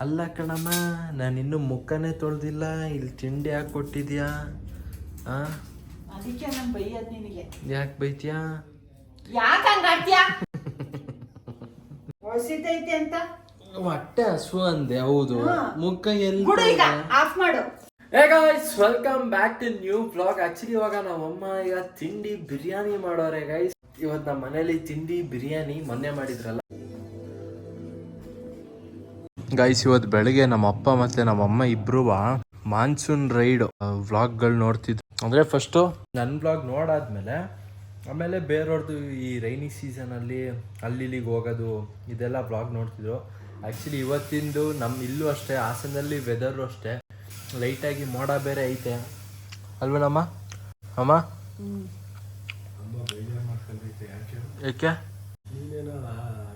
ಅಲ್ಲ ಕಣಮ್ಮ ನಾನು ಇನ್ನೂ ಮುಖನೇ ತೊಳೆದಿಲ್ಲ ಇಲ್ಲಿ ತಿಂಡಿ ಯಾಕೆ ಕೊಟ್ಟಿದ್ಯಾ? ಆ? ಅದಕ್ಕೆ ನಾನು ಬೈಯೋದು ನಿನಗೆ. ಯಾಕೆ ಬೈತ್ಯಾ? ಯಾಕೆ ಹಂಗಾಡ್ತೀಯ ಹೊಸಿತೈತೆ ಅಂತ? ಹೊಟ್ಟೆ ಹಸು ಅಂದೆ ಹೌದು. ಮುಖ ಎಲ್ಲಿ ಬಿಡು ಈಗ ಆಫ್ ಮಾಡು. Hey guys welcome back to new vlog actually ಇವಾಗ ನಮ್ಮಮ್ಮ ಈಗ ತಿಂಡಿ ಬಿರಿಯಾನಿ ಮಾಡೋರೆ ಗೈಸ್ ಇವತ್ತು ನಮ್ಮ ಮನೇಲಿ ತಿಂಡಿ ಬಿರಿಯಾನಿ ಮೊನ್ನೆ ಮಾಡಿದ್ರಲ್ಲ. ಗೈಸ್ ಇವತ್ತು ಬೆಳಗ್ಗೆ ನಮ್ಮ ಅಪ್ಪ ಮತ್ತೆ ನಮ್ಮಮ್ಮ ಇಬ್ರು ಮಾನ್ಸೂನ್ ರೈಡ್ ವ್ಲಾಗ್ಗಳು ನೋಡ್ತಿದ್ರು. ಅಂದ್ರೆ ಫಸ್ಟು ನನ್ನ ವ್ಲಾಗ್ ನೋಡಾದ್ಮೇಲೆ, ಆಮೇಲೆ ಬೇರೆಯವ್ರದ್ದು ಈ ರೈನಿ ಸೀಸನಲ್ಲಿ ಅಲ್ಲಿ ಇಲ್ಲಿಗೆ ಹೋಗೋದು, ಇದೆಲ್ಲ ಬ್ಲಾಗ್ ನೋಡ್ತಿದ್ರು. ಆ್ಯಕ್ಚುಲಿ ಇವತ್ತಿಂದು ನಮ್ಮ ಇಲ್ಲೂ ಅಷ್ಟೇ, ಹಾಸನದಲ್ಲಿ ವೆದರು ಅಷ್ಟೇ. ಲೈಟಾಗಿ ಮೋಡ ಬೇರೆ ಐತೆ. ಅಲ್ವೇನಮ್ಮ? ಅಮ್ಮ? ಯಾಕೆ?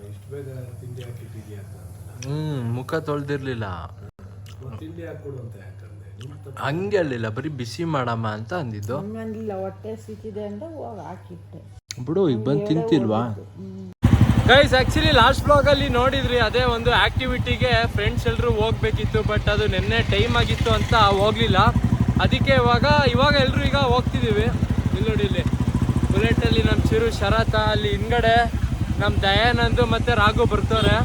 ಇಷ್ಟು ಬೇಗ ತಿಂಡಿ ಹಾಕಿಟ್ಟಿದ್ಯಾ ಹ್ಮ್ ಮುಖ ತೊಳ್ದಿರ್ಲಿಲ್ಲ. ಹಂಗೆ ಅಲ್ಲಿಲ್ಲ ಬರೀ ಬಿಸಿ ಮಾಡಮ್ಮ ಅಂತ ಅಂದಿದ್ದು. ಹಂಗಂದಿಲ್ಲ ಹೊಟ್ಟೆ ಸಿಕ್ಕಿದೆ ಅಂತ ಹೋಗಿ ಹಾಕಿಟ್ಟೆ. ಬಿಡು ಈಗ ಬಂದು ತಿಂತಿಲ್ವಾ? ಗೈಸ್ ಆಕ್ಚುಲಿ ಲಾಸ್ಟ್ ಬ್ಲಾಗ್ ಅಲ್ಲಿ ನೋಡಿದ್ರಿ ಅದೇ ಒಂದು ಆ್ಯಕ್ಟಿವಿಟಿಗೆ ಫ್ರೆಂಡ್ಸ್ ಎಲ್ಲರೂ ಹೋಗ್ಬೇಕಿತ್ತು ಬಟ್ ಅದು ನಿನ್ನೆ ಟೈಮ್ ಆಗಿತ್ತು ಅಂತ ಹೋಗಲಿಲ್ಲ. ಅದಕ್ಕೆ ಇವಾಗ ಇವಾಗ ಎಲ್ಲರೂ ಈಗ ಹೋಗ್ತಿದೀವಿ. ಇಲ್ಲಿ ನೋಡಿ ಇಲ್ಲಿ. ಬುಲೆಟ್ ಅಲ್ಲಿ ನಮ್ಮ ಚಿರು ಶರತ ಅಲ್ಲಿ ಹಿಂದ್ಗಡೆ ನಮ್ಮ ದಯಾನಂದು ಮತ್ತೆ ರಾಘು ಬರ್ತಾರೆ.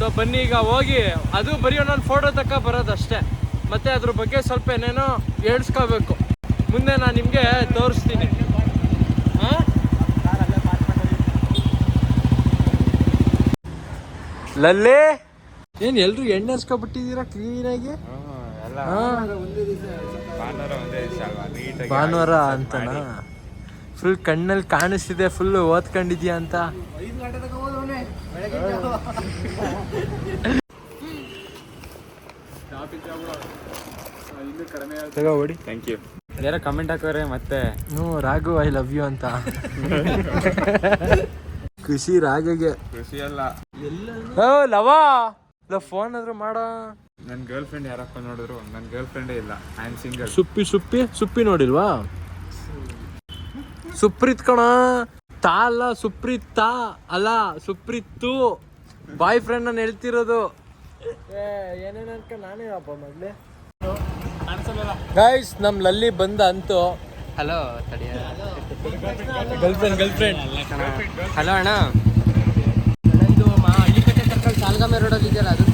ಸೊ ಬನ್ನಿ ಈಗ ಹೋಗಿ. ಅದು ಬರೀ ಒಂದೊಂದು ಫೋಟೋ ತಕ್ಕ ಬರೋದಷ್ಟೇ. ಮತ್ತೆ ಅದ್ರ ಬಗ್ಗೆ ಸ್ವಲ್ಪ ಏನೇನೋ ಹೇಳ್ಸ್ಕೋಬೇಕು. ಮುಂದೆ ನಾನು ನಿಮಗೆ ತೋರಿಸ್ತೀನಿ. ಲಲ್ಲೇ? ಏನ್ ಎಲ್ರು ಎಣ್ಣೆ ಹಚ್ಕೊಬಿಟ್ಟಿದ್ದೀರಾ ಕ್ಲೀನಾಗಿ ಭಾನುವಾರ ಅಂತನಾ? ಫುಲ್ ಕಣ್ಣಲ್ಲಿ ಕಾಣಿಸ್ತಿದೆ ಫುಲ್ ಓದ್ಕೊಂಡಿದ್ಯಾ ಅಂತ? ತಗೋ ಹೊಡಿ ಥ್ಯಾಂಕ್ ಯು ಯಾರೋ ಕಮೆಂಟ್ ಹಾಕೋರೆ ಮತ್ತೆ. ಹ್ಞೂ ರಾಘು ಐ ಲವ್ ಯು ಅಂತ. ಖುಷಿ ರಾಗಗೆ. ಖುಷಿ ಅಲ್ಲ. ಓ ಲವಾ! ಫೋನ್ ಆದ್ರೂ ಮಾಡ. ನನ್ನ ಗರ್ಲ್ ಫ್ರೆಂಡ್ ಯಾರಪ್ಪ ನೋಡಿದ್ರು? ನನ್ನ ಗರ್ಲ್ ಫ್ರೆಂಡೇ ಇಲ್ಲ. I am single Suppi Suppi Suppi ನೋಡಿಲ್ವಾ? Supreeth ಕಣ. ತಾ ಅಲ್ಲ ಸುಪ್ರೀತ್ ತಾ ಅಲ್ಲ ಸುಪ್ರೀತ್ತು ಬಾಯ್ ಫ್ರೆಂಡ್ ನಾನು ಹೇಳ್ತಿರೋದು. ಏನೇನು ಅನ್ಕ ನಾನೇ ಅಪ್ಪ ಮೊದ್ಲೇ. ಗೈಸ್ ನಮ್ ಲಲ್ಲಿ ಬಂದ ಅಂತೂ. Hello girlfriend girlfriend hello ಅಣ್ಣ. ಇದು ಮಾ ಹಳ್ಳಿಕಟ್ಟೆ ಸರ್ಕಲ್ ಸಾಲ್ಗಾಮೆ ರೋಡಲ್ಲಿ ಇದೆಯಲ್ಲ ಅದು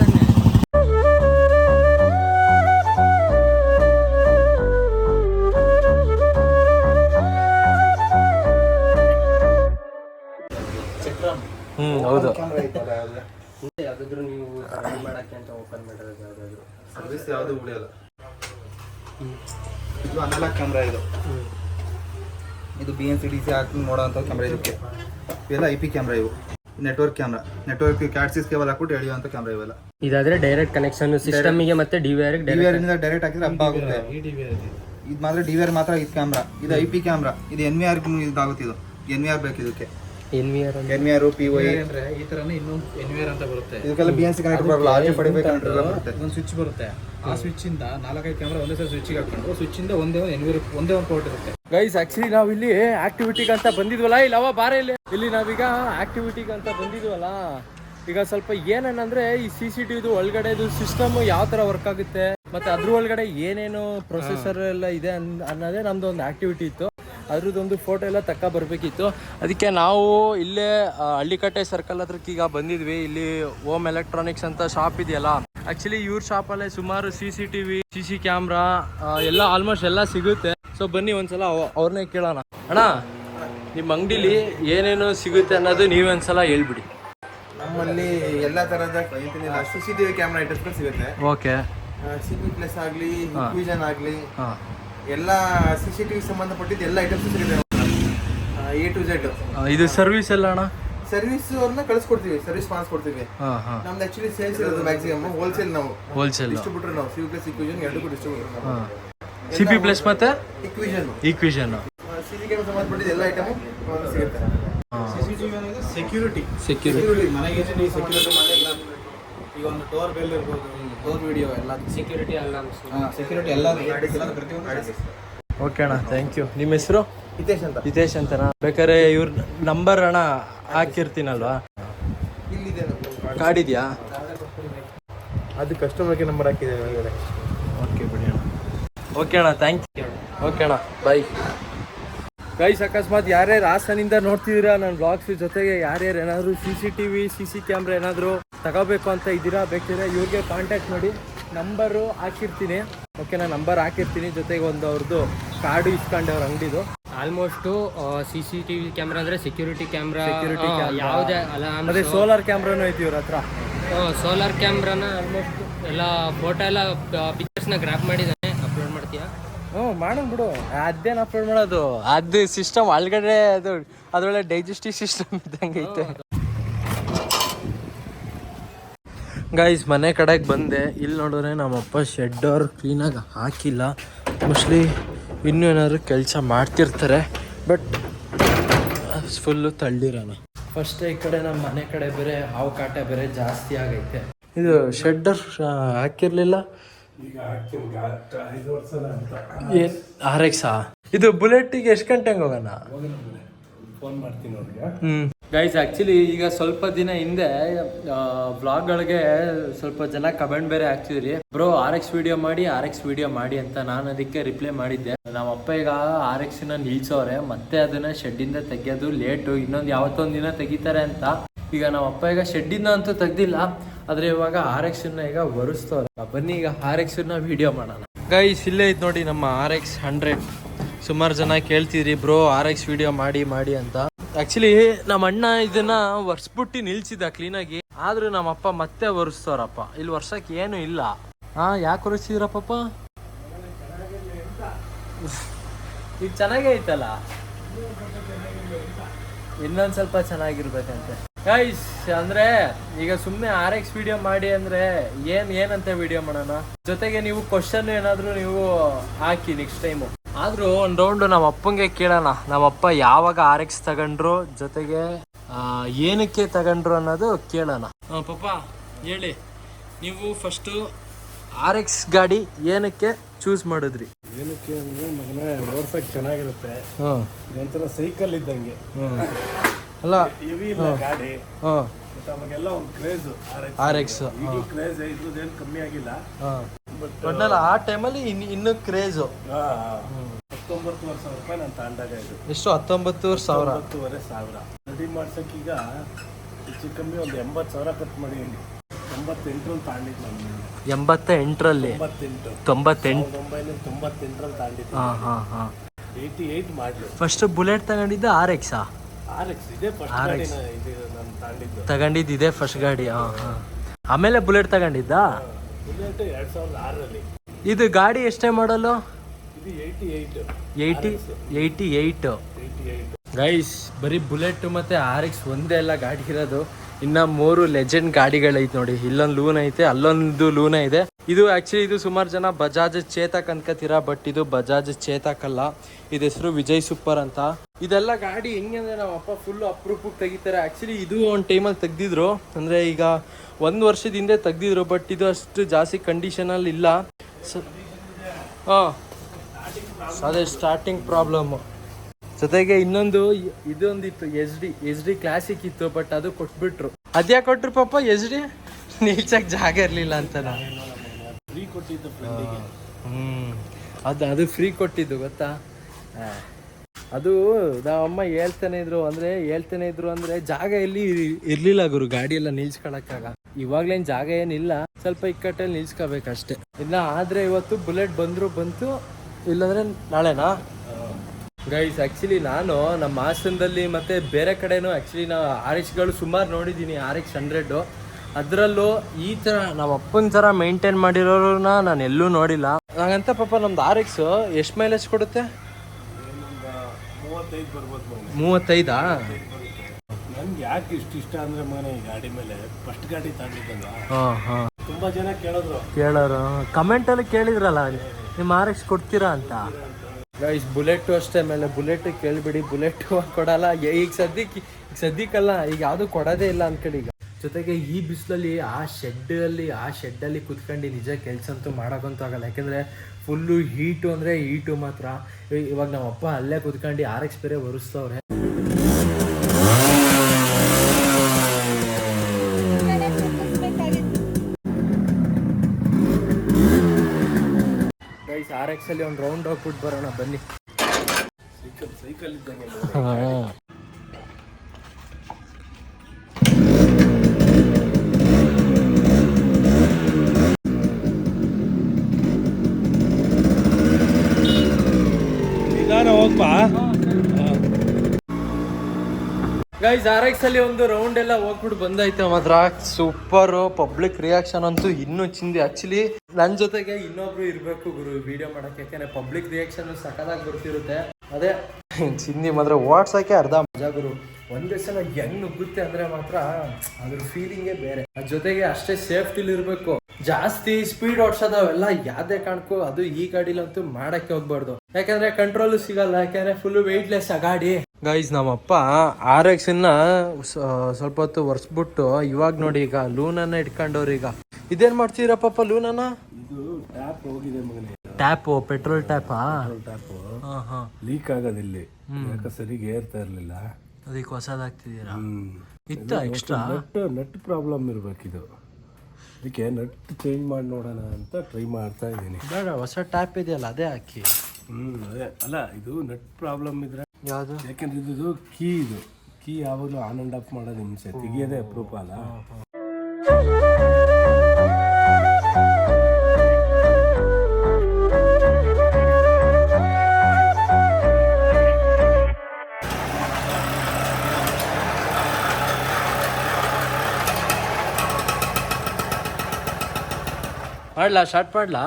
ಯಾವ್ದಾದ್ರು ನೀವು ready ಮಾಡಕ್ಕೆ ಅಂತ ಓಪನ್ ಮಾಡಿರೋದು ಯಾವ್ದಾದ್ರು? ಸರ್ವಿಸ್ ಯಾವುದು ಉಳಿಯಲ್ಲ. ಇದು ಅನಲಾಗ್ ಕ್ಯಾಮ್ರಾ ಇದು. ಇದು B N C D C ಹಾಕಿ ನೋಡೋವಂಥ ಕ್ಯಾಮ್ರಾ ಇದಕ್ಕೆ. ಇವೆಲ್ಲ ಐ ಪಿ ಕ್ಯಾಮ್ರಾ ಇವು. Network camera network cat six cable ಹಾಕ್ಬಿಟ್ಟು ಎಳೆಯುವಂಥ ಕ್ಯಾಮ್ರಾ ಇವೆಲ್ಲ. ಇದಾದ್ರೆ ಡೈರೆಕ್ಟ್ ಕನೆಕ್ಷನ್ ಸಿಸ್ಟಮ್ಗೆ ಮತ್ತೆ D V R D V ಇಂದ ಡೈರೆಕ್ಟ್ ಹಾಕಿದ್ರೆ ಹಬ್ಬ ಆಗುತ್ತೆ. ಇದು. ಮಾತ್ರ ಡಿ ವಿ ಆರ್ ಮಾತ್ರ ಇದು ಕ್ಯಾಮ್ರಾ ಇದು ಐ ಪಿ ಕ್ಯಾಮ್ರಾ ಇದು ಎನ್ ವಿ ಆರ್ ಇದಾಗುತ್ತೆ ಇದು. ಎನ್ ವಿ ಆರ್ ಬೇಕು ಇದಕ್ಕೆ. ಪಿ ವೈ ಅಂದ್ರೆ ಈ ತರನೇ ಇನ್ನೊಂದು ಅಂತ ಬರುತ್ತೆ. ಇದಕ್ಕೆಲ್ಲ ಬಿ ಎನ್ ಸಿ ಕನೆಕ್ಟರ್ ಬರಲ್ಲ ಆರ್ ಎಫ್ ಕನೆಕ್ಟರ್ ಬರುತ್ತೆ. ಒಂದು ಸ್ವಿಚ್ ಬರುತ್ತೆ. ಆ ಸ್ವಿಚ್ ಇಂದ ನಾಲ್ಕೈದು ಕ್ಯಾಮ್ರಾ ಒಂದೇ ಸಲ ಸ್ವಿಚ್ ಹಾಕೊಂಡು ಸ್ವಿಚ್ ಇಂದ ಒಂದೇ ಒಂದು ಎನ್ವಿಆರ್ ಒಂದೇ ಒಂದು ಪೋರ್ಟ್ ಇರುತ್ತೆ. ಗೈಸ್ ಆಕ್ಚುಲಿ ನಾವು ಇಲ್ಲಿ ಆಕ್ಟಿವಿಟಿಗೆ ಅಂತ ಬಂದಿದ್ವಲ್ಲ? ಇಲ್ಲ ಅವ ಬಾರ ಇಲ್ಲಿ. ಇಲ್ಲಿ ನಾವೀಗ ಆಕ್ಟಿವಿಟಿಗೆ ಅಂತ ಬಂದಿದ್ವಲ್ಲ? ಈಗ ಸ್ವಲ್ಪ ಏನಂದ್ರೆ ಈ ಸಿ ಸಿ ಟಿವಿದು ಒಳಗಡೆದು ಸಿಸ್ಟಮ್ ಯಾವ ತರ ವರ್ಕ್ ಆಗುತ್ತೆ? ಮತ್ತೆ ಅದ್ರ ಒಳಗಡೆ ಏನೇನು ಪ್ರೊಸೆಸರ್ ಎಲ್ಲ ಇದೆ ಅನ್- ಅನ್ನೋದೇ ನಮ್ದು ಒಂದು ಆಕ್ಟಿವಿಟಿ ಇತ್ತು. ಅದ್ರದ್ದೊಂದು ಫೋಟೋ ಎಲ್ಲ ತಕ್ಕ ಬರಬೇಕಿತ್ತು. ಅದಕ್ಕೆ ನಾವು ಇಲ್ಲೇ ಹಳ್ಳಿಕಟ್ಟೆ ಸರ್ಕಲ್ ಹತ್ರಕ್ಕೆ ಈಗ ಬಂದಿದ್ವಿ. ಇಲ್ಲಿ ಓಮ್ ಎಲೆಕ್ಟ್ರಾನಿಕ್ಸ್ ಅಂತ ಶಾಪ್ ಇದೆಯಲ್ಲ. ಆಕ್ಚುಲಿ ಇವ್ರ ಶಾಪಲ್ಲೇ ಸುಮಾರು C C T V C C camera ಎಲ್ಲ ಆಲ್ಮೋಸ್ಟ್ ಎಲ್ಲ ಸಿಗುತ್ತೆ. ಸೊ ಬನ್ನಿ ಒಂದ್ಸಲ ಅವ- ಅವ್ರನ್ನೇ ಕೇಳೋಣ. ಅಣ್ಣ ನಿಮ್ಮ ಅಂಗಡಿಲಿ ಏನೇನು ಸಿಗುತ್ತೆ ಅನ್ನೋದು ನೀವೇ ಒಂದ್ಸಲ ಹೇಳ್ಬಿಡಿ. ನಮ್ಮಲ್ಲಿ ಎಲ್ಲ ತರಹದ C C T V camera ಐಟಮ್ಸ್ಗಳು ಸಿಗುತ್ತೆ. ಓಕೆ ಸಿ ಪಿ ಪ್ಲಸ್ ಆಗಲಿ ವಿಷನ್ ಆಗಲಿ ಹಾಂ. ಎಲ್ಲ ಸಿ ಸಿ ಟಿ ವಿ ಸಂಬಂಧಪಟ್ಟಿದ್ದು ಎಲ್ಲ ಐಟಮ್ಸ್ ಸಿಗುತ್ತೆ ಎ ಟು ಝೆಡ್ ಇದು ಸರ್ವಿಸ್ ಎಲ್ಲ ಅಣ್ಣ? ಸರ್ವಿಸ್ ಅವ್ರನ್ನ ಕಳಿಸ್ಕೊಡ್ತೀವಿ ಸರ್ವಿಸ್ ಕೊಡ್ತೀವಿ ಹಾಂ ಹಾಂ. ನಮ್ದು ಆಕ್ಚುಲಿ ಸೇಲ್ಸ್ ಇರೋದು ಮ್ಯಾಕ್ಸಿಮಮ್ ಹೋಲ್ಸೇಲ್ ನಾವು. ಹೋಲ್ಸೇಲ್ ಡಿಸ್ಟ್ರಿಬ್ಯೂಟರ್ ನಾವು ಸಿ ಪ್ಲಸ್ ಇಕ್ವಿಷನ್ ಎರಡಕ್ಕೂ ಡಿಸ್ಟ್ರಿಬ್ಯೂಟರ್ ನಾವು. ಹಾಂ. ಸಿ ಪಿ ಪ್ಲಸ್ ಮತ್ತೆ? ಇಕ್ವಿಷನ್ ಇಕ್ವಿಷನ್ ಸಿ ಸಿ ಸಂಬಂಧಪಟ್ಟಿದ್ದು ಎಲ್ಲ ಐಟಮ್ ಸಿಗುತ್ತೆ. ಸೆಕ್ಯೂರಿಟಿ ಸೆಕ್ಯೂರಿಟಿ ಮನೆಗೆ ಸೆಕ್ಯೂರಿಟಿ ಒಂದು ಡೋರ್ ಬೆಲ್ ಇರ್ಬೋದು ಡೋರ್ ವಿಡಿಯೋ ಎಲ್ಲ ಸೆಕ್ಯೂರಿಟಿ ಎಲ್ಲ ಸೆಕ್ಯೂರಿಟಿ ಎಲ್ಲ ಪ್ರತಿಯೊಂದು ಓಕೆ ಅಣ್ಣ ಥ್ಯಾಂಕ್ ಯು ನಿಮ್ಮ ಹೆಸರು? ಹಿತೇಶ್ ಅಂತ. ಹಿತೇಶ್ ಅಂತನಾ ಬೇಕಾದ್ರೆ ಇವ್ರ ನಂಬರ್ ಅಣ್ಣ ಹಾಕಿರ್ತೀನಲ್ವಾ? ಕಾರ್ಡ್ ಇದೆಯಾ? ಅದು ಕಸ್ಟಮರ್ಗೆ ನಂಬರ್ ಹಾಕಿದ್ದೇನೆ ಓಕೆ ಬಿಡಿ ಅಣ್ಣ. ಓಕೆ ಅಣ್ಣ ಥ್ಯಾಂಕ್ ಯು ಓಕೆ ಅಣ್ಣ ಬೈ ಗೈಸ್ ಅಕಸ್ಮಾತ್ ಯಾರ್ಯಾರು ಹಾಸನಿಂದ ನೋಡ್ತಿದ್ದೀರಾ? ನನ್ನ ಬ್ಲಾಗ್ಸ್ ಜೊತೆಗೆ ಯಾರ್ಯಾರು ಏನಾದರೂ C C T V C C camera ಏನಾದರೂ ತಗೋಬೇಕು ಅಂತ ಇದ್ದೀರಾ ಬೇಕಿದ್ರೆ ಇವ್ರಿಗೆ ಕಾಂಟ್ಯಾಕ್ಟ್ ಮಾಡಿ ನಂಬರು ಹಾಕಿರ್ತೀನಿ. ಓಕೆ ನಾನು ನಂಬರ್ ಹಾಕಿರ್ತೀನಿ ಜೊತೆಗೆ ಒಂದು ಅವ್ರದ್ದು ಕಾರ್ಡು ಇಸ್ಕೊಂಡೆ ಅವ್ರ ಅಂಗಡಿದು. Almost C C T V camera ಅಂದ್ರೆ ಸೆಕ್ಯೂರಿಟಿ ಕ್ಯಾಮ್ರಾ ಸೆಕ್ಯೂರಿಟಿ. ಯಾವುದೇ ಮತ್ತೆ ಅಲ್ಲ ಸೋಲಾರ್ ಕ್ಯಾಮ್ರಾನು ಐತಿ ಇವ್ರ ಹತ್ರ. ಸೋಲಾರ್ ಕ್ಯಾಮ್ರಾನ ಆಲ್ಮೋಸ್ಟ್ ಎಲ್ಲ ಫೋಟೋ ಎಲ್ಲ ಪಿಕ್ಚರ್ಸ್ನ ಗ್ರಾಪ್ ಮಾಡಿದ್ದಾನೆ. ಅಪ್ಲೋಡ್ ಮಾಡ್ತೀಯಾ? ಹ್ಞೂ ಮಾಡೋಣ ಬಿಡು. ಅದೇನು ಅಪ್ಲೋಡ್ ಮಾಡೋದು? ಅದು ಸಿಸ್ಟಮ್ ಒಳಗಡೆ ಅದು ಅದರೊಳಗೆ ಡೈಜೆಸ್ಟಿವ್ ಸಿಸ್ಟಮ್ ಇದ್ದಂಗೆ ಐತೆ. ಗೈಸ್ ಮನೆ ಕಡೆಗೆ ಬಂದೆ. ಇಲ್ಲಿ ನೋಡಿದ್ರೆ ನಮ್ಮಪ್ಪ ಶೆಡ್ ಅವ್ರು ಕ್ಲೀನಾಗಿ ಹಾಕಿಲ್ಲ. ಮೋಸ್ಟ್ಲಿ ಇನ್ನೂ ಏನಾದ್ರು ಕೆಲಸ ಮಾಡ್ತಿರ್ತಾರೆ. But full ತಳ್ಳಿರೋಣ. ಫಸ್ಟ್ ಈ ಕಡೆ ನಮ್ಮ ಮನೆ ಕಡೆ ಬೇರೆ ಹಾವು ಕಾಟ ಬೇರೆ ಜಾಸ್ತಿ ಆಗೈತೆ. ಇದು ಶೆಡ್ಡರ್ ಹಾಕಿರ್ಲಿಲ್ಲ? ಆರ್ ಎಕ್ಸಾ ಇದು ಬುಲೆಟಿಗೆ ಎಷ್ಟು ಗಂಟೆಗೆ ಹೋಗೋಣ? ಫೋನ್ ಮಾಡ್ತೀನಿ ಹ್ಞೂ ಹ್ಮ್. ಗೈಸ್ ಆ್ಯಕ್ಚುಲಿ ಈಗ ಸ್ವಲ್ಪ ದಿನ ಹಿಂದೆ ಬ್ಲಾಗ್ಗಳಿಗೆ ಸ್ವಲ್ಪ ಜನ ಕಮೆಂಟ್ ಬೇರೆ ಹಾಕ್ತಿದ್ರಿ. ಬ್ರೋ ಆರ್ ಎಕ್ಸ್ ವಿಡಿಯೋ ಮಾಡಿ ಆರ್ ಎಕ್ಸ್ ವಿಡಿಯೋ ಮಾಡಿ ಅಂತ ನಾನು ಅದಕ್ಕೆ ರಿಪ್ಲೈ ಮಾಡಿದ್ದೆ. ನಮ್ಮ ಅಪ್ಪ ಈಗ ಆರ್ ಎಕ್ಸ್ನ ನಿಲ್ಸೋರೆ ಮತ್ತೆ ಅದನ್ನ ಶೆಡ್ಡಿಂದ ತೆಗಿಯೋದು ಲೇಟು ಇನ್ನೊಂದು ಯಾವತ್ತೊಂದು ದಿನ ತೆಗಿತಾರೆ ಅಂತ. ಈಗ ನಮ್ಮ ಅಪ್ಪ ಈಗ ಶೆಡ್ಡಿಂದ ಅಂತೂ ತೆಗ್ದಿಲ್ಲ, ಆದರೆ ಇವಾಗ ಆರ್ ಎಕ್ಸ್ನ ಈಗ ಒರೆಸ್ತವ್ರೆ. ಬನ್ನಿ, ಈಗ ಆರ್ ಎಕ್ಸ್ನ ವಿಡಿಯೋ ಮಾಡೋಣ. ಗೈಸ್ ಇಲ್ಲೇ ಇದೆ ನೋಡಿ ನಮ್ಮ ಆರ್ ಎಕ್ಸ್ ಹಂಡ್ರೆಡ್ ಸುಮಾರು ಜನ ಕೇಳ್ತಿದ್ರಿ, ಬ್ರೋ ಆರ್ ಎಕ್ಸ್ ವಿಡಿಯೋ ಮಾಡಿ ಮಾಡಿ ಅಂತ. ಆಕ್ಚುಲಿ ನಮ್ಮ ಅಣ್ಣ ಇದನ್ನ ಒರ್ಸ್ಬಿಟ್ಟು ನಿಲ್ಸಿದ ಕ್ಲೀನಾಗಿ ಆದ್ರೂ ನಮ್ಮ ಅಪ್ಪ ಮತ್ತೆ ಒರೆಸ್ತವ್ರಪ್ಪ ಇಲ್ಲಿ ವರ್ಷಕ್ಕೆ ಏನು ಇಲ್ಲ. ಹಾ ಯಾಕೆ ಒರೆಸಿದ್ರಪ್ಪ ಇದು ಚೆನ್ನಾಗೇ ಐತಲ್ಲ? ಇನ್ನೊಂದ್ ಸ್ವಲ್ಪ ಚೆನ್ನಾಗಿರ್ಬೇಕಂತೆ. ಗೈಸ್ ಅಂದ್ರೆ ಈಗ ಸುಮ್ನೆ ಆರ್ ಎಕ್ಸ್ ವಿಡಿಯೋ ಮಾಡಿ ಅಂದ್ರೆ ಏನ್, ಏನಂತೆ ವಿಡಿಯೋ ಮಾಡೋಣ? ಜೊತೆಗೆ ನೀವು ಕ್ವಶನ್ ಏನಾದ್ರು ನೀವು ಹಾಕಿ ನೆಕ್ಸ್ಟ್ ಟೈಮು ಆದ್ರೂ ಒಂದ್ ರೌಂಡ್ ನಮ್ಮ ಅಪ್ಪಂಗೆ ಕೇಳೋಣ. ನಮ್ಮ ಅಪ್ಪ ಯಾವಾಗ ಆರ್ ಎಕ್ಸ್ ತಗೊಂಡ್ರು ಜೊತೆಗೆ ಏನಕ್ಕೆ ತಗೊಂಡ್ರು ಅನ್ನೋದು ಕೇಳೋಣ. ಪಾಪ ಹೇಳಿ. ನೀವು ಫಸ್ಟು ಆರ್ ಎಕ್ಸ್ ಗಾಡಿ ಏನಕ್ಕೆ ಚೂಸ್ ಮಾಡಿದ್ರಿ? ಏನಕ್ಕೆ ಅಂದ್ರೆ ಮಗನೇ ಓಡ್ಸಕ್ ಚೆನ್ನಾಗಿರುತ್ತೆ. ಹಾಂ. ಒಂಥರ ಸೈಕಲ್ ಇದ್ದಂಗೆ. ಅಲ್ಲ ಹೆವಿ ಇಲ್ಲ ಗಾಡಿ. ಹಾಂ. ಅವಾಗೆಲ್ಲ ಒಂದು ಕ್ರೇಜ್ ಆರ್ ಎಕ್ಸ್ ಕ್ರೇಜ್ ಇದ್ರದ್ದು ಏನು ಕಮ್ಮಿ ಆಗಿಲ್ಲ. ಹಾಂ. ಒಟ್ನಲ್ಲಿ ಆ ಟೈಮಲ್ಲಿ ಇನ್ನು ಕ್ರೇಜು. ಹತ್ತೊಂಬತ್ತುವರೆ ಸಾವಿರ ರೂಪಾಯಿ ನಾನು ಇದು. ಎಷ್ಟು? ಹತ್ತೊಂಬತ್ತು ಸಾವಿರ? ಹತ್ತುವರೆ ಸಾವಿರ. ರೆಡಿ ಮಾಡ್ಸಕ್ಕೀಗ ಹೆಚ್ಚು ಕಮ್ಮಿ ಒಂದು ಎಂಬತ್ತು ಸಾವಿರ ಕಟ್ ಮಾಡಿ ಎಂಬತ್ತೆಂಟರಲ್ಲಿ ತಾಂಡಿದ್ದು ನಾನು ಎಂಬತ್ತ ಎಂಟರಲ್ಲಿ ತೊಂಬತ್ತೆಂಟು. ತೊಂಬತ್ತೆಂಟು ಒಂಬೈನೂರ ತೊಂಬತ್ತೆಂಟರಲ್ಲಿ ತಾಂಡಿದ್ದು. ಹಾಂ ಹಾಂ ಹಾಂ. ಏಯ್ಟಿ ಏಯ್ಟ್ ಮಾಡಲು. ಫಸ್ಟ್ ಬುಲೆಟ್ ತಗೊಂಡಿದ್ದು ಆರ್ ಎಕ್ಸಾ ಆರ್ ಎಕ್ಸ್ ಇದೆ ಫಸ್ಟ್ ಗಾಡಿ ಇದು ನಾನು ತಾಂಡಿದ್ದು. ತಗೊಂಡಿದ್ದು ಇದೆ ಫಸ್ಟ್ ಗಾಡಿ ಹಾಂ ಹಾಂ. ಆಮೇಲೆ ಬುಲೆಟ್ ತಗೊಂಡಿದ್ದಾ? ಬುಲೆಟ್ ಎರಡು ಸಾವಿರದ ಆರರಲ್ಲಿ. ಇದು ಗಾಡಿ ಎಷ್ಟೇ ಮಾಡಲು? ಇದು eighty eight. Eighty eighty eight. Eight guys ಬರೀ ಬುಲೆಟ್ ಮತ್ತೆ ಆರ್ ಎಕ್ಸ್ ಒಂದೇ ಅಲ್ಲ ಗಾಡಿ ಇರೋದು. ಇನ್ನ ಮೂರು ಲೆಜೆಂಡ್ ಗಾಡಿಗಳೈತೆ ನೋಡಿ. ಇಲ್ಲೊಂದು ಲೂನ್ ಐತೆ ಅಲ್ಲೊಂದು ಲೂನ್ ಇದೆ ಇದು ಆಕ್ಚುಲಿ ಇದು ಸುಮಾರು ಜನ ಬಜಾಜ್ ಚೇತಕ್ ಅನ್ಕೋತೀರಾ ಬಟ್ ಇದು ಬಜಾಜ್ ಚೇತಕ್ ಅಲ್ಲ. ಇದು ಹೆಸರು ವಿಜಯ್ ಸೂಪರ್ ಅಂತ. ಇದೆಲ್ಲ ಗಾಡಿ ಹೆಂಗೆ ಅಂದ್ರೆ ನಮ್ಮ ಅಪ್ಪ ಫುಲ್ ಅಪ್ರೂಪಕ್ಕೆ ತೆಗಿತಾರೆ. ಆಕ್ಚುಲಿ ಇದು ಒಂದು ಟೈಮಲ್ಲಿ ತೆಗ್ದಿದ್ರು. ಅಂದ್ರೆ ಈಗ ಒಂದು ವರ್ಷದ ಹಿಂದೆ ತೆಗ್ದಿದ್ರು ಬಟ್ ಇದು ಅಷ್ಟು ಜಾಸ್ತಿ ಕಂಡೀಷನಲ್ಲಿ ಇಲ್ಲ. ಸೊ ಹಾಂ ಅದೇ ಸ್ಟಾರ್ಟಿಂಗ್ ಪ್ರಾಬ್ಲಮ್ಮು ಜೊತೆಗೆ ಇನ್ನೊಂದು ಇದೊಂದಿತ್ತು S D S D classic ಇತ್ತು ಬಟ್ ಅದು ಕೊಟ್ಬಿಟ್ರು. ಅದ್ಯಾ ಕೊಟ್ರು ಪಾಪ ಎಸ್ ಡಿ? ನಿಲ್ಸಕ್ ಜಾಗ ಇರ್ಲಿಲ್ಲ ಅಂತ ಫ್ರೀ ಕೊಟ್ಟಿದ್ದು ಅದು ಅದು ಫ್ರೀ ಕೊಟ್ಟಿದ್ದು ಗೊತ್ತಾ? ಅದು ನಾವಮ್ಮ ಹೇಳ್ತಾನೆ ಇದ್ರು ಅಂದ್ರೆ ಹೇಳ್ತಾನೆ ಇದ್ರು ಅಂದ್ರೆ ಜಾಗ ಎಲ್ಲಿ ಇರ್- ಇರ್ಲಿಲ್ಲ ಗುರು ಗಾಡಿ ಎಲ್ಲ ನಿಲ್ಸ್ಕೊಳಕ್ಕಾಗ. ಇವಾಗ್ಲೇನ್ ಜಾಗ ಏನಿಲ್ಲ ಸ್ವಲ್ಪ ಇಕ್ಕಟ್ಟಲ್ಲಿ ನಿಲ್ಸ್ಕೋಬೇಕಷ್ಟೇ. ಇಲ್ಲ ಆದ್ರೆ ಇವತ್ತು ಬುಲೆಟ್ ಬಂದ್ರು ಬಂತು ಇಲ್ಲಾಂದ್ರೆ ನಾಳೆನಾ? ಗೈಸ್ ಆ್ಯಕ್ಚುಲಿ ನಾನು ನಮ್ಮ ಹಾಸನದಲ್ಲಿ ಮತ್ತೆ ಬೇರೆ ಕಡೆನೂ ಆ್ಯಕ್ಚುಲಿ ನಾವು ಆರ್ ಎಕ್ಸ್ಗಳು ಸುಮಾರು ನೋಡಿದ್ದೀನಿ ಆರ್ ಎಕ್ಸ್ ಹಂಡ್ರೆಡು ಅದರಲ್ಲೂ ಈ ಥರ ನಮ್ಮ ಅಪ್ಪನ ಥರ ಮೇಂಟೈನ್ ಮಾಡಿರೋರನ್ನ ನಾನು ಎಲ್ಲೂ ನೋಡಿಲ್ಲ. ಹಾಗಂತ ಪಾಪ ನಮ್ದು ಆರ್ ಎಕ್ಸ್ ಎಷ್ಟು ಮೈಲೇಜ್ ಕೊಡುತ್ತೆ? ಮೂವತ್ತೈದು ನನ್ಗೆ ಯಾಕೆ ಇಷ್ಟು ಇಷ್ಟ ಅಂದರೆ ಮನೆ ಗಾಡಿ ಮೇಲೆ ಫಸ್ಟ್ ಗಾಡಿ ತಾಂಡಿದ್ದಲ್ಲ ಹಾಂ ಹಾಂ. ತುಂಬ ಜನ ಕೇಳಿದ್ರು. ಕೇಳೋರು. ಕಮೆಂಟಲ್ಲಿ ಕೇಳಿದ್ರಲ್ಲ ನಿಮ್ಮ ಆರ್ ಎಕ್ಸ್ ಕೊಡ್ತೀರಾ ಅಂತ? ಗೈಸ್ ಬುಲೆಟು ಅಷ್ಟೇ ಮೇಲೆ ಬುಲೆಟ್ ಕೇಳಿಬಿಡಿ, ಬುಲೆಟ್ ಕೊಡಲ್ಲ. ಈಗ ಸದ್ಯಕ್ಕೆ, ಈಗ ಸದ್ಯಕ್ಕಲ್ಲ, ಈಗ ಯಾವುದು ಕೊಡೋದೇ ಇಲ್ಲ ಅನ್ಕೊಂಡು ಈಗ. ಜೊತೆಗೆ ಈ ಬಿಸಿಲಲ್ಲಿ, ಆ ಶೆಡ್ಡಲ್ಲಿ ಆ ಶೆಡ್ಡಲ್ಲಿ ಕುತ್ಕೊಂಡು ನಿಜ ಕೆಲಸ ಅಂತೂ ಮಾಡೋಕ್ಕಂತೂ ಆಗಲ್ಲ. ಯಾಕೆಂದರೆ ಫುಲ್ಲು ಹೀಟು ಅಂದರೆ ಹೀಟು ಮಾತ್ರ. ಇವಾಗ ನಮ್ಮಪ್ಪ ಅಲ್ಲೇ ಕುತ್ಕೊಂಡು ಆರ್ ಎಕ್ಸ್ ಬೇರೆ ಒರೆಸ್ತವ್ರೆ ಆರ್ ಎಕ್ಸ್ ಅಲ್ಲಿ ಒಂದು ರೌಂಡ್ ಹೋಗ್ಬಿಟ್ಟು ಬರೋಣ ಬನ್ನಿ. ಸೈಕಲ್ ಸೈಕಲ್ ಇದ್ದಂಗೆ ಗೈಸ್ ಆರ್ ಎಕ್ಸ್ ಅಲ್ಲಿ ಒಂದು ರೌಂಡ್ ಎಲ್ಲ ಹೋಗ್ಬಿಟ್ಟು ಬಂದೈತೆ ಮಾತ್ರ. ಸೂಪರ್ ಪಬ್ಲಿಕ್ ರಿಯಾಕ್ಷನ್ ಅಂತೂ ಇನ್ನೂ ಚಿಂದಿ ಆಕ್ಚುಲಿ ನನ್ ಜೊತೆಗೆ ಇನ್ನೊಬ್ರು ಇರ್ಬೇಕು ಗುರು ವಿಡಿಯೋ ಮಾಡಕ್ಕೆ. ಯಾಕಂದ್ರೆ ಪಬ್ಲಿಕ್ ರಿಯಾಕ್ಷನ್ ಸಕಲಾಗಿ ಬರ್ತಿರುತ್ತೆ. ಅದೇ ಚಿಂದಿ ಮಾತ್ರ ಓಡ್ಸಕ್ಕೆ ಅರ್ಧ ಮಜಾ ಗುರು. ಒಂದೇ ಸಲ ಹೆಂಗ್ ನುಗ್ಗುತ್ತೆ ಅಂದ್ರೆ ಮಾತ್ರ ಅದ್ರ ಫೀಲಿಂಗೇ ಬೇರೆ. ಅದ್ ಜೊತೆಗೆ ಅಷ್ಟೇ ಸೇಫ್ಟಿಲಿ ಇರ್ಬೇಕು. ಜಾಸ್ತಿ ಸ್ಪೀಡ್ ಓಡ್ಸೋದವೆಲ್ಲ ಯಾವ್ದೇ ಕಾಣ್ಕೋ ಅದು ಈ ಗಾಡಿಲಂತೂ ಮಾಡಕ್ಕೆ ಹೋಗ್ಬಾರ್ದು. ಯಾಕಂದ್ರೆ ಕಂಟ್ರೋಲ್ ಸಿಗಲ್ಲ ಯಾಕಂದ್ರೆ ಫುಲ್ ವೆಯ್ಟ್ಲೆಸ್ ಆ ಗಾಡಿ ಗೈಸ್ ನಮ್ಮಪ್ಪ ಆರ್ ಎಕ್ಸ್ ಇನ್ನ ಸ- ಸ್ವಲ್ಪ ಹೊತ್ತು ಒರ್ಸ್ಬಿಟ್ಟು ಇವಾಗ ನೋಡಿ ಈಗ ಲೂನನ್ನ ಇಟ್ಕೊಂಡವ್ರು ಈಗ. ಇದೇನ್ ಮಾಡ್ತೀರಪ್ಪ ಲೂನನ್ನ? ಇದು ಟ್ಯಾಪ್ ಹೋಗಿದೆ ಮಗನೇ. ಟ್ಯಾಪ್ ಪೆಟ್ರೋಲ್ ಟ್ಯಾಪಾ ಲೀಕ್ ಆಗೋದಿಲ್ಲಿ. ಯಾಕೆ ಸರಿಗೆ ಏರ್ತಾ ಇರ್ಲಿಲ್ಲ. ಅದಕ್ಕೆ ಹೊಸದಾಗ್ತಿದ್ದೀರಾ ಇತ್ತ ಎಕ್ಸ್ಟ್ರಾ ನಟ್ ನಟ್ ಪ್ರಾಬ್ಲಮ್ ಇರಬೇಕಿದು. ಅದಕ್ಕೆ ನಟ್ ಚೇಂಜ್ ಮಾಡಿ ನೋಡೋಣ ಅಂತ ಟ್ರೈ ಮಾಡ್ತಾ ಇದ್ದೀನಿ. ಬೇಡ ಹೊಸ ಟ್ಯಾಪ್ ಇದೆಯಲ್ಲ ಅದೇ ಹಾಕಿ. ಹ್ಞೂ ಅದೇ. ಅಲ್ಲ ಇದು ನಟ್ ಪ್ರಾಬ್ಲಮ್ ಇದ್ರೆ ಯಾವುದು? ಯಾಕೆಂದ್ರೆ ಇದು ಕೀ ಇದು. ಕೀ ಯಾವಾಗಲೂ ಆನ್ ಅಂಡ್ ಆಫ್ ಮಾಡೋದು ಹಿಂಸೆ. ತೆಗಿಯೋದೇ ಅಪ್ರೂಪ ಅಲ್ಲ. ಮಾಡ್ಲಾ ಸ್ಟಾರ್ಟ್ ಮಾಡ್ಲಾ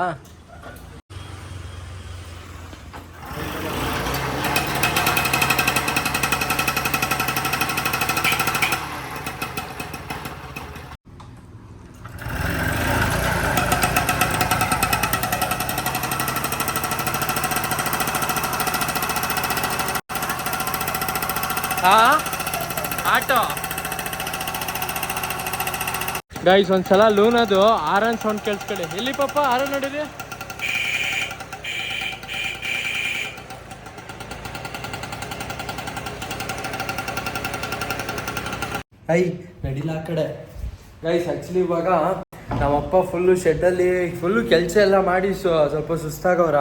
ಹಾ ಆಟೋ ಗೈಸ್ ಒಂದ್ಸಲ ಲೂನ್ ಅದು ಆರನ್ ಸೌಂಡ್ ಕೇಳಿಸ್ಕೊಳ್ಳಿ. ಎಲ್ಲಿ ಪಾಪ ಆರನ್ ನೋಡಿರಿ ಐ ನಡಿಲ್ಲ ಆ ಕಡೆ. ಗೈಸ್ ಆಕ್ಚುಲಿ ಇವಾಗ ನಮ್ಮಪ್ಪ ಫುಲ್ಲು ಶೆಡ್ಡಲ್ಲಿ ಫುಲ್ಲು ಕೆಲಸ ಎಲ್ಲ ಮಾಡಿ ಸೊ, ಸ್ವಲ್ಪ ಸುಸ್ತಾಗವ್ರ.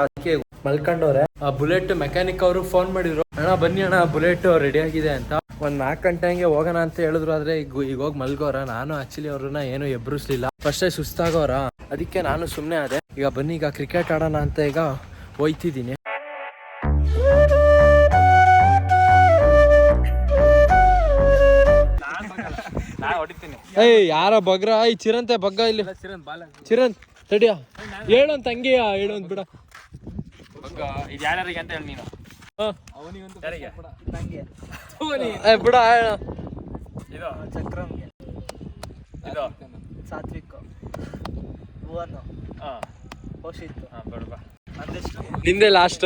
ಮಲ್ಕೊಂಡವ್ರೆ. ಆ ಬುಲೆಟ್ ಮೆಕ್ಯಾನಿಕ್ ಅವರು ಫೋನ್ ಮಾಡಿದ್ರು ಅಣ್ಣ ಬನ್ನಿ ಅಣ್ಣ ಬುಲೆಟ್ ರೆಡಿ ಆಗಿದೆ ಅಂತ. ಒಂದ್ ನಾಲ್ಕು ಗಂಟೆ ಹಂಗೆ ಹೋಗೋಣ ಅಂತ ಹೇಳಿದ್ರು ಆದ್ರೆ ಈಗ ಈಗ ಹೋಗಿ ಮಲ್ಗೋರ? ನಾನು ಆಕ್ಚುಲಿ ಅವ್ರನ್ನ ಏನು ಎಬ್ರಿಸ್ಲಿಲ್ಲ. ಫಸ್ಟೇ ಸುಸ್ತಾಗೋರ? ಅದಕ್ಕೆ ನಾನು ಸುಮ್ಮನೆ ಅದೇ ಈಗ ಬನ್ನಿ ಈಗ ಕ್ರಿಕೆಟ್ ಆಡೋಣ ಅಂತ ಈಗ ಹೋಯ್ತಿದ್ದೀನಿ. ಏಯ್ ಯಾರ ಬಗ್ರ? ಈ ಚಿರಂತೆ ಬಗ್ಗ ಇಲ್ಲಿ. ಚಿರಂತ್ ತಡಿಯ. ಹೇಳೋನ್ ಹಂಗೆ ಹೇಳೋನ್ ಬಿಡ. ಇದು ಯಾರ್ಯಾರಿಗೆ ಅಂತ ಹೇಳಿ ನೀನು. ಯಾರಿಗೆ? ಏ ಬಿಡ ಹೇಳ. ಇದು ಇದು ಸಾತ್ವಿಕ್. ಭುವನು. ಹಾ. ಹೊಸಿತ್ತು ಹಾ ಬೇಡ ನಿಂದೆ ಲಾಸ್ಟ್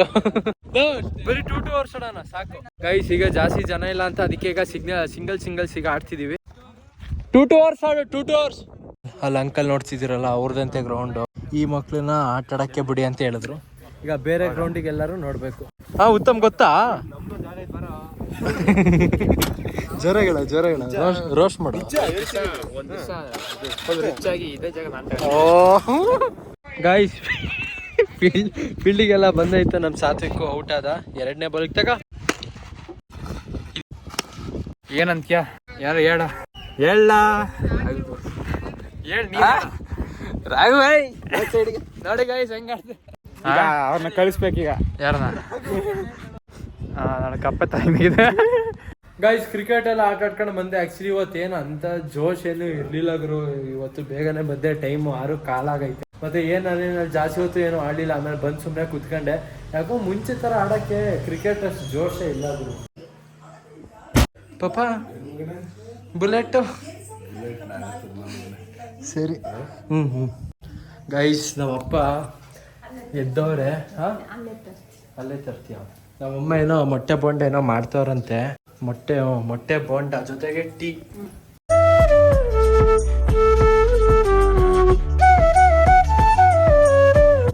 ಬರೀ ಟೂ ಟೂ ಅವರ್ಸ್ ಆಡೋಣ ಸಾಕು. ಗೈಸ್ ಈಗ ಜಾಸ್ತಿ ಜನ ಇಲ್ಲ ಅಂತ ಅದಕ್ಕೆ ಈಗ ಸಿಗ್ನಲ್ ಸಿಂಗಲ್ ಸಿಂಗಲ್ ಸಿಗ ಆಡ್ತಿದೀವಿ. ಟೂ ಟೂ ಅವರ್ಸ್ ಆಡು ಟೂ ಟೂ ಅವರ್ಸ್ ಅಲ್ಲಿ ಅಂಕಲ್ ನೋಡ್ತಿದ್ದೀರಲ್ಲ ಅವ್ರದಂತೆ ಗ್ರೌಂಡ್ ಈ ಮಕ್ಳನ್ನ ಆಟ ಆಡಕ್ಕೆ ಬಿಡಿ ಅಂತ ಹೇಳಿದ್ರು. ಈಗ ಬೇರೆ ಗ್ರೌಂಡಿಗೆ ಎಲ್ಲರೂ ನೋಡ್ಬೇಕು. ಹಾ ಉತ್ತಮ್ ಗೊತ್ತಾ? ಜ್ವರಗಳ ಜ್ವರಗಳ ರೋಸ್ಟ್ ಮಾಡು ಒಂದು ದಿವಸ ಫುಲ್ ರಿಚ್ ಆಗಿ ಇದೇ ಜಾಗ ನಾನು ಓ ಗಾಯ್ಸ್ ಫೀಲ್ಡಿಗೆಲ್ಲ ಬಂದೈತೆ ನಮ್ಮ ಸಾತ್ವಿಕ್ಕು ಔಟ್ ಆದ ಎರಡನೇ ಬಲ್ ತಗ. ಏನಂತ್ಯ? ಯಾರು ಹೇಳ? ಹೇಳ. ಹೇಳಿ ನೋಡಿ ಗಾಯ್ಸ್ ಹೆಂಗ ಅವ್ರನ್ನ ಕಳಿಸ್ಬೇಕೀಗ ಯಾರನ್ನ ನನ್ನ ಕಪ್ಪ ತಾಯಿ ಇದೆ ಗೈಸ್ ಕ್ರಿಕೆಟ್ ಎಲ್ಲ ಆಟ ಆಡ್ಕೊಂಡು ಬಂದೆ. ಆಕ್ಚುಲಿ ಇವತ್ತು ಏನು ಅಂತ ಜೋಶ್ ಏನು ಇರ್ಲಿಲ್ಲ ಗುರು. ಇವತ್ತು ಬೇಗನೆ ಬಂದೆ. ಟೈಮ್ ಆರು ಕಾಲಾಗೈತೆ ಮತ್ತೆ ಏನು ನಾನು ಜಾಸ್ತಿ ಹೊತ್ತು ಏನು ಆಡಲಿಲ್ಲ. ಆಮೇಲೆ ಬಂದು ಸುಮ್ಮನೆ ಕುತ್ಕೊಂಡೆ. ಯಾಕೋ ಮುಂಚೆ ಥರ ಆಡೋಕ್ಕೆ ಕ್ರಿಕೆಟ್ ಅಷ್ಟು ಜೋಶೇ ಇಲ್ಲ ಗುರು. ಪಾಪ ಬುಲೆಟ್? ಸರಿ. ಹ್ಞೂ ಹ್ಞೂ ಗೈಸ್ ನಮ್ಮಪ್ಪ ಎದ್ದವ್ರೆ ಹಾಂ? ಅಲ್ಲೇ ತರ್ತೀಯ? ನಮ್ಮಮ್ಮ ಏನೋ ಮೊಟ್ಟೆ ಬೋಂಡ ಏನೋ ಮಾಡ್ತವ್ರಂತೆ. ಮೊಟ್ಟೆ ಮೊಟ್ಟೆ ಬೋಂಡ ಜೊತೆಗೆ ಟೀ.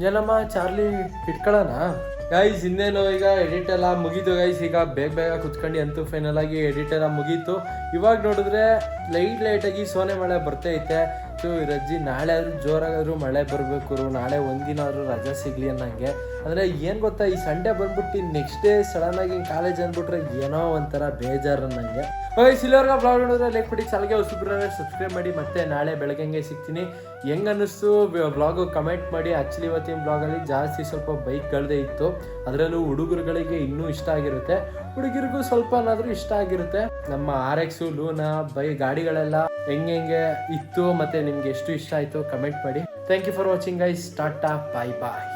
ಏನಮ್ಮ ಚಾರ್ಲಿ ಇಟ್ಕೊಳ್ಳೋಣ ಗೈಸ್ ಇನ್ನೇನು ಈಗ ಎಡಿಟ್ ಎಲ್ಲ ಮುಗೀತು ಗೈಸ್ ಈಗ ಬೇಗ ಬೇಗ ಕುತ್ಕೊಂಡು ಅಂತೂ ಫೈನಲ್ ಆಗಿ ಎಡಿಟ್ ಎಲ್ಲ ಮುಗೀತು. ಇವಾಗ ನೋಡಿದ್ರೆ ಲೈಟ್ ಲೈಟಾಗಿ ಸೋನೆ ಮಳೆ ಬರ್ತೈತೆ ಸೊ ರಜ್ಜಿ ನಾಳೆ ಆದರೂ ಜೋರಾಗಾದ್ರೂ ಮಳೆ ಬರಬೇಕು ನಾಳೆ ಒಂದಿನ ಆದರೂ ರಜಾ ಸಿಗ್ಲಿ ಅನ್ನಂಗೆ. ಅಂದರೆ ಏನು ಗೊತ್ತಾ, ಈ ಸಂಡೇ ಬಂದ್ಬಿಟ್ಟು ನೆಕ್ಸ್ಟ್ ಡೇ ಸಡನ್ ಆಗಿ ಕಾಲೇಜ್ ಅಂದ್ಬಿಟ್ರೆ ಏನೋ ಒಂಥರ ಬೇಜಾರು ಅನ್ನಂಗೆ. ಸಿಲ್ವರ್ಗ ಬ್ಲಾಗ್ ನೋಡಿದ್ರೆ ಲೈಕ್ ಪಡಿ ಚಾಲ್ಗೆ ಹೊಸಬ್ರೆ ಸಬ್ಸ್ಕ್ರೈಬ್ ಮಾಡಿ, ಮತ್ತೆ ನಾಳೆ ಬೆಳಗ್ಗೆಂಗೆ ಸಿಗ್ತೀನಿ. ಹೆಂಗ್ ಅನ್ನಿಸ್ತು ಬ್ಲಾಗು ಕಮೆಂಟ್ ಮಾಡಿ. ಆ್ಯಕ್ಚುಲಿ ಇವತ್ತಿನ ಬ್ಲಾಗಲ್ಲಿ ಜಾಸ್ತಿ ಸ್ವಲ್ಪ ಬೈಕ್ ಬೈಕ್ಗಳದೇ ಇತ್ತು. ಅದರಲ್ಲೂ ಹುಡುಗರುಗಳಿಗೆ ಇನ್ನೂ ಇಷ್ಟ ಆಗಿರುತ್ತೆ. ಹುಡುಗಿರಿಗೂ ಸ್ವಲ್ಪನಾದರೂ ಇಷ್ಟ ಆಗಿರುತ್ತೆ. ನಮ್ಮ ಆರ್ ಎಕ್ಸು ಲೂನಾ, ಬೈ, ಗಾಡಿಗಳೆಲ್ಲ ಹೆಂಗೆ ಹೆಂಗೆ ಇತ್ತು ಮತ್ತೆ ನಿಮ್ಗೆ ಎಷ್ಟು ಇಷ್ಟ ಆಯಿತು ಕಮೆಂಟ್ ಮಾಡಿ. ಥ್ಯಾಂಕ್ ಯು ಫಾರ್ ವಾಚಿಂಗ್ ಐಸ್ ಟಾಟಾ ಬಾಯ್ ಬಾಯ್